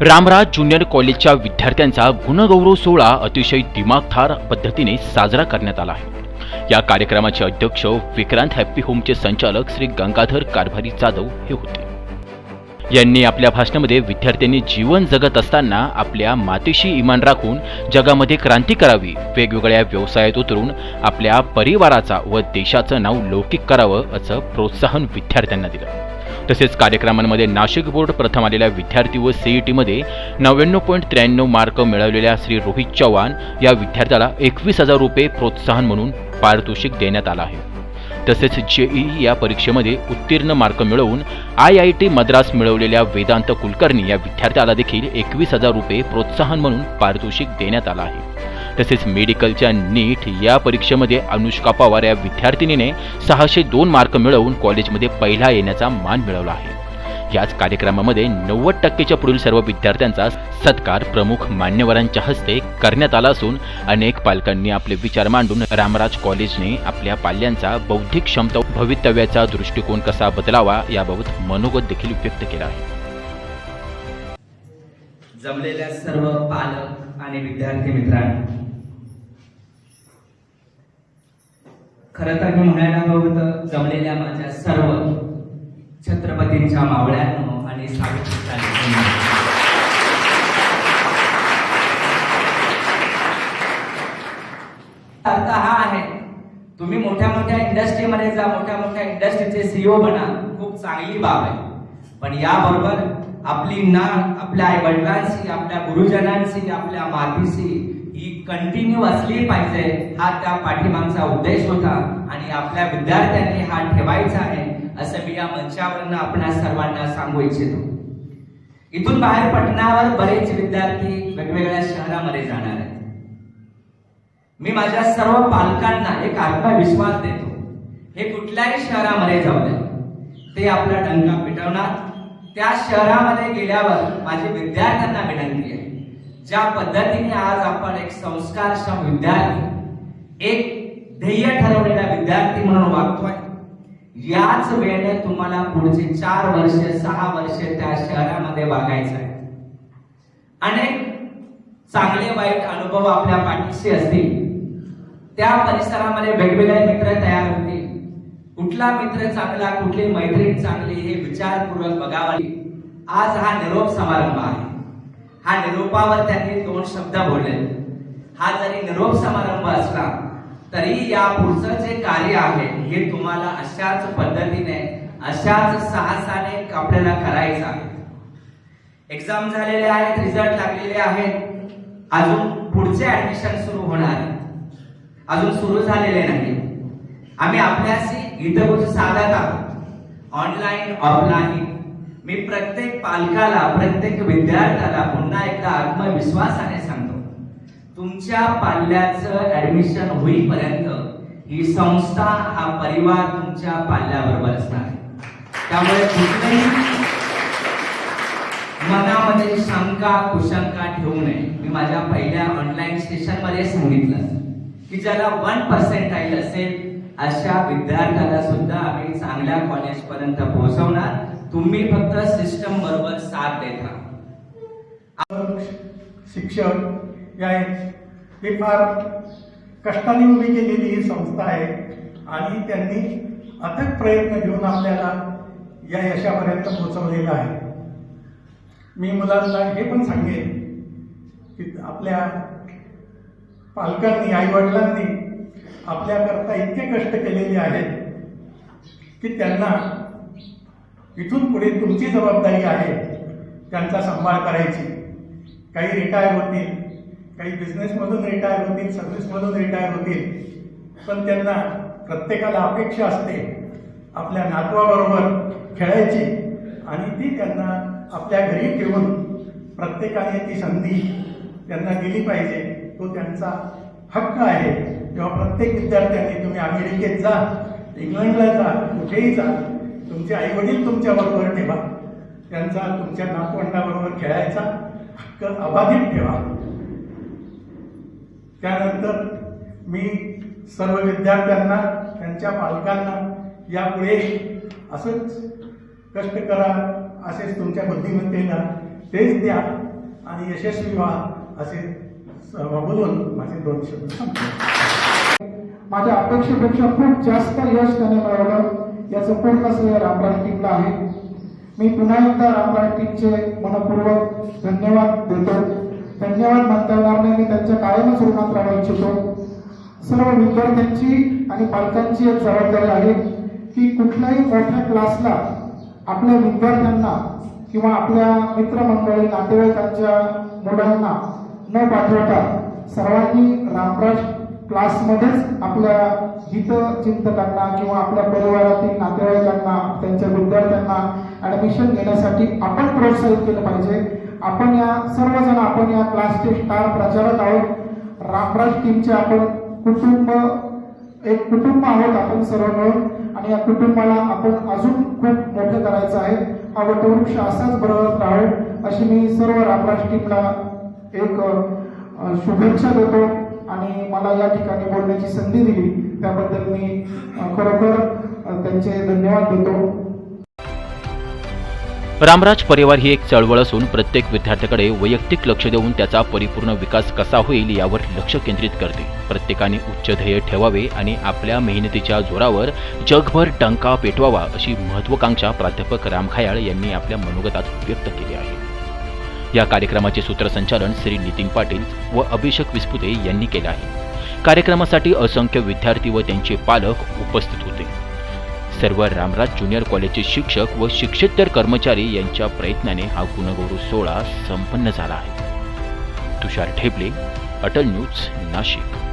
Ramraj junior कॉलेजच्या विद्यार्थ्यांचा गुणगौरव सोहळा अतिशय दिमागधार पद्धतीने साजरा करण्यात आला आहे. या कार्यक्रमाचे अध्यक्ष विक्रांत हॅप्पी होमचे संचालक श्री गंगाधर कारभारी जाधव हे होते. यांनी आपल्या भाषणामध्ये विद्यार्थ्यांनी जीवन जगत असताना आपल्या मातीशी इमान राखून जगामध्ये क्रांती करावी वेगवेगळ्या व्यवसायात उतरून आपल्या परिवाराचा व देशाचं नाव लौकिक करावं असं प्रोत्साहन विद्यार्थ्यांना दिलं. तसेच कार्यक्रमांमध्ये नाशिक बोर्ड प्रथम आलेल्या विद्यार्थी व सीईटीमध्ये नव्याण्णव पॉईंट त्र्याण्णव मार्क मिळवलेल्या श्री रोहित चव्हाण या विद्यार्थ्याला एकवीस हजार रुपये प्रोत्साहन म्हणून पारितोषिक देण्यात आलं आहे. तसेच जेईई या परीक्षेमध्ये उत्तीर्ण मार्क मिळवून आय आय टी मद्रास मिळवलेल्या वेदांत कुलकर्णी या विद्यार्थ्याला देखील एकवीस हजार रुपये प्रोत्साहन म्हणून पारितोषिक देण्यात आलं आहे. तसेच मेडिकलच्या नीट या परीक्षेमध्ये अनुष्का पवार या विद्यार्थिनीने सहाशे दोन मार्क मिळवून कॉलेजमध्ये पहिला येण्याचा मान मिळवला आहे. याच कार्यक्रमामध्ये नव्वद टक्केच्या पुढील सर्व विद्यार्थ्यांचा सत्कार प्रमुख मान्यवरांच्या हस्ते करण्यात आला असून अनेक पालकांनी आपले विचार मांडून रामराज कॉलेजने आपल्या पाल्यांचा बौद्धिक क्षमता भवितव्याचा दृष्टिकोन कसा बदलावा याबाबत मनोगत देखील व्यक्त केला आहे. जमलेल्या सर्व पालक आणि विद्यार्थी मित्रांनो खरं तर मी म्हणायला हवं होतं जमलेल्या माझ्या सर्व छत्रपतींच्या मावळ्यांनो आणि सावित्रीच्या अर्थ हा आहे. तुम्ही मोठ्या मोठ्या इंडस्ट्रीमध्ये जा मोठ्या मोठ्या इंडस्ट्रीचे सीईओ बना. खूप चांगली बाब आहे. पण याबरोबर आपली ना आपल्या आई वडिलांशी आपल्या गुरुजनांशी आपल्या मातीशी ही कंटिन्यू असली पाहिजे हा त्या पाठीमागचा उद्देश होता. आणि आपल्या विद्यार्थ्यांनी हा ठेवायचा आहे. असं मी या मंचावरनं आपल्या सर्वांना सांगू इच्छितो. इथून बाहेर पटणावर बरेच विद्यार्थी वेगवेगळ्या शहरामध्ये जाणार आहेत. मी माझ्या सर्व पालकांना एक आत्मविश्वास देतो. हे कुठल्याही शहरामध्ये जाऊ दे ते आपला डंका पिटवणार. त्या शहरामध्ये गेल्यावर माझी विद्यार्थ्यांना विनंती आहे. ज्या पद्धतीने आज आपण एक संस्कारक्षम विद्यार्थी एक ध्येय ठरवलेला विद्यार्थी म्हणून वागतोय याच वेळेने तुम्हाला पुढचे चार वर्ष सहा वर्ष त्या शहरामध्ये वागायचं आहे. अनेक चांगले वाईट अनुभव आपल्या पाठीशी असतील. त्या परिसरामध्ये वेगवेगळे मित्र तयार होतील. कुठला मित्र चांगला कुठली मैत्रीण चांगली हे विचारपूर्वक बघावा आज हा निरोप समारंभ आहे. हा निरोपावर त्यांनी दोन शब्द बोलले. हा जरी निरोप समारंभ असला तरी या पुढचं जे कार्य आहे हे तुम्हाला अशाच पद्धतीने अशाच साहसाने आपल्याला करायचं आहे. एक्झाम झालेले आहेत रिझल्ट लागलेले आहेत. अजून पुढचे ऍडमिशन सुरू होणार अजून सुरू झालेले नाही. आम्ही आपल्याशी हितगुज साधत आहोत. ऑनलाईन ऑफलाईन मी प्रत्येक पालकाला प्रत्येक विद्यार्थ्याला पुन्हा एकदा आत्मविश्वासाने तुमच्या पाल्याचं ऍडमिशन होईपर्यंत ही संस्था हा परिवार तुमच्या पाल्याबरोबर असणार. आहे त्यामुळे कुठलेही मनामध्ये शंका कुशंका ठेवू नये. मी माझ्या पहिल्या ऑनलाईन सेशनमध्ये सांगितलं की ज्याला वन पर्सेंटाईल असेल अशा विद्यार्थ्याला सुद्धा आम्ही चांगल्या कॉलेज पर्यंत पोहोचवणार. तुम्ही फक्त सिस्टम बरोबर साथ देत राहा. शिक्षक या हे फार कष्टाने उभी केलेली ही संस्था आहे आणि त्यांनी अथक प्रयत्न घेऊन आपल्याला या यशापर्यंत पोहोचवलेलं आहे. मी मुलांना हे पण सांगेन की आपल्या पालकांनी आईवडिलांनी आपल्याकरता इतके कष्ट केलेले आहेत की त्यांना इथून पुढे तुमची जबाबदारी आहे त्यांचा सांभाळ करायची. काही रिटायर होतील काही बिझनेसमधून रिटायर होतील सर्व्हिसमधून रिटायर होतील पण त्यांना प्रत्येकाला अपेक्षा असते आपल्या नातवाबरोबर खेळायची आणि ती त्यांना आपल्या घरी ठेवून प्रत्येकाने ती संधी त्यांना दिली पाहिजे. तो त्यांचा हक्क आहे. तेव्हा प्रत्येक विद्यार्थ्यांनी तुम्ही अमेरिकेत जा इंग्लंडला जा कुठेही जा तुमचे आईवडील तुमच्याबरोबर ठेवा. त्यांचा तुमच्या नातवंडाबरोबर खेळायचा हक्क अबाधित ठेवा. त्यानंतर मी सर्व विद्यार्थ्यांना त्यांच्या पालकांना यापुढे असंच कष्ट करा असेच तुमच्या बुद्धिमत्तेला तेच द्या आणि यशस्वी व्हा असे बोलून माझे दोन शब्द माझ्या अपेक्षेपेक्षा खूप जास्त यश त्याने मिळवलं. याचं पूर्ण श्रेय रामराज टीमला आहे. मी पुन्हा एकदा रामराज टीमचे मनपूर्वक धन्यवाद देतो. धन्यवाद मानता येणार नाही मी त्यांच्या कायमच स्वरूपात राहू इच्छितो. सर्व विद्यार्थ्यांची आणि पालकांची एक जबाबदारी आहे की कुठल्याही मोठ्या क्लासला आपल्या विद्यार्थ्यांना किंवा आपल्या मित्रमंडळी नातेवाईकांच्या मुलांना न पाठवता सर्वांनी रामराज क्लासमध्येच आपल्या हितचिंतकांना किंवा आपल्या परिवारातील नातेवाईकांना त्यांच्या विद्यार्थ्यांना ॲडमिशन घेण्यासाठी आपण प्रोत्साहित केलं पाहिजे. आपण या सर्वजण आपण या क्लासचे स्टार प्रचारक आहोत. रामराज टीमचे आपण कुटुंब एक कुटुंब आहोत आपण सर्व मिळून आणि या कुटुंबाला आपण अजून खूप मोठं करायचं आहे. हा वटवृक्ष असाच बरोबर राहो. अशी मी सर्व रामराज टीमला एक शुभेच्छा देतो. आणि मला या ठिकाणी बोलण्याची संधी दिली. त्याबद्दल मी खरोखर त्यांचे धन्यवाद देतो. रामराज परिवार ही एक चळवळ असून प्रत्येक विद्यार्थ्याकडे वैयक्तिक लक्ष देऊन त्याचा परिपूर्ण विकास कसा होईल यावर लक्ष केंद्रित करते. प्रत्येकाने उच्च ध्येय ठेवावे आणि आपल्या मेहनतीच्या जोरावर जगभर डंका पेटवावा अशी महत्वाकांक्षा प्राध्यापक रामखायाळ यांनी आपल्या मनोगतात व्यक्त केली आहे. या कार्यक्रमाचे सूत्रसंचालन श्री नितीन पाटील व अभिषेक विस्पुते यांनी केले आहे. कार्यक्रमासाठी असंख्य विद्यार्थी व त्यांचे पालक उपस्थित होते. सर्व रामराज ज्युनियर कॉलेजचे शिक्षक व शिक्षेतर कर्मचारी यांच्या प्रयत्नाने हा गुणगौरव सोहळा संपन्न झाला आहे. तुषार ठेबले अटल न्यूज नाशिक.